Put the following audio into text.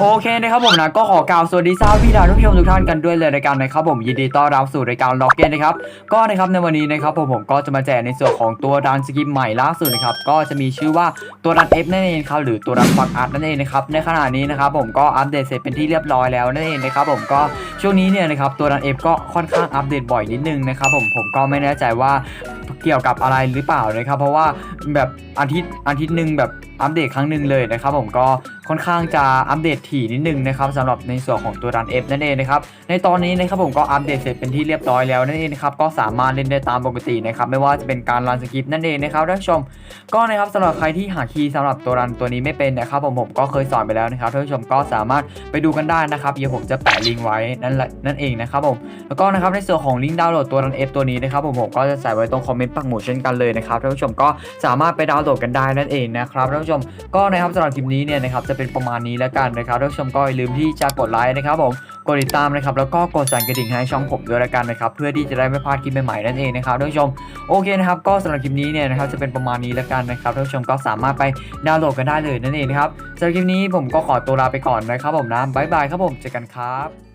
โอเคนะครับผมนะก็ขอกล่าวสวัสดีทราบพี่ดาวทุกผู้ชมทุกท่านกันด้วยเลยในการนะครับผมยินดีต้อนรับสู่รายการล็อกเก็ตนะครับก็นะครับในวันนี้นะครับผมผมก็จะมาแจกในส่วนของตัวรันสกิปใหม่ล่าสุดนะครับก็จะมีชื่อว่าตัวรัน F นั่นเองครับหรือตัวรันฟักอาร์ตนั่นเองนะครับในขณะนี้นะครับผมก็อัปเดตเสร็จเป็นที่เรียบร้อยแล้วนั่นเองนะครับผมก็ช่วงนี้เนี่ยนะครับตัวรัน F ก็ค่อนข้างอัปเดตบ่อยนิดนึงนะครับผมผมก็ไม่แน่ใจว่าเกี่ยวกับอะไรหรือเปล่านะครับเพราะว่าแบบอาทิตย์อาทิตย์หนึ่งแบบอัปเดตครั้งหนึ่งเลยนะครับผมก็ ค่อนข้างจะอัปเดตถี่นิดนึงนะครับสำหรับในส่วนของตัวรัน F นั่นเองนะครับในตอนนี้นะครับผมก็อัปเดตเสร็จเป็นที่เรียบร้อยแล้วนั่นเองนะครับก็สามารถเล่นได้ตามปกตินะครับไม่ว่าจะเป็นการรันสคริปนั่นเองนะครับท่านผู้ชมก็นะครับสำหรับใครที่หาคีย์สำหรับตัวรันตัวนี้ไม่เป็นนะครับผมผมก็เคยสอนไปแล้วนะครับท่านผู้ชมก็สามารถไปดูกันได้นะครับเดี๋ยวผมจะแปะลิงก์ไว้นั่นแหละนั่นเองนะครับผมแล้วก็นะครับในส่วนของลิงก์ดาวน์โหลดตัวรัน F ตัวนี้นะครับผมผมก็จะใส่ไว้ตรงคอมเมนต์ปักหมุดเช่นกันเลยนะครับท่านผู้ชมก็สามารถไปดาวน์โหลดกันได้นั่นเองนะครับท่านผู้ชมก็นะครับสำหรับคลิปนี้เนี่ยนะครับจะเป็นประมาณนี้แล้วกันนะครับท่านผู้ชมก็อย่าลืมที่จะกดไลค์นะครับผมกดติดตามนะครับแล้วก็กดสั่นกระดิ่งให้ช่องผมด้วยละกันนะครับเพื่อที่จะได้ไม่พลาดคลิปใหม่ๆนั่นเองนะครับท่านผู้ชมโอเคนะครับก็สำหรับคลิปนี้เนี่ยนะครับจะเป็นประมาณนี้แล้วกันนะครับท่านผู้ชมก็สามารถไปดาวน์โหลดกันได้เลยนั่นเองนะครับสำหรับคลิปนี้ผมก็ขอตัวลาไปก่อนนะครับผมนะบ๊ายบายครับผมเจอกันครับ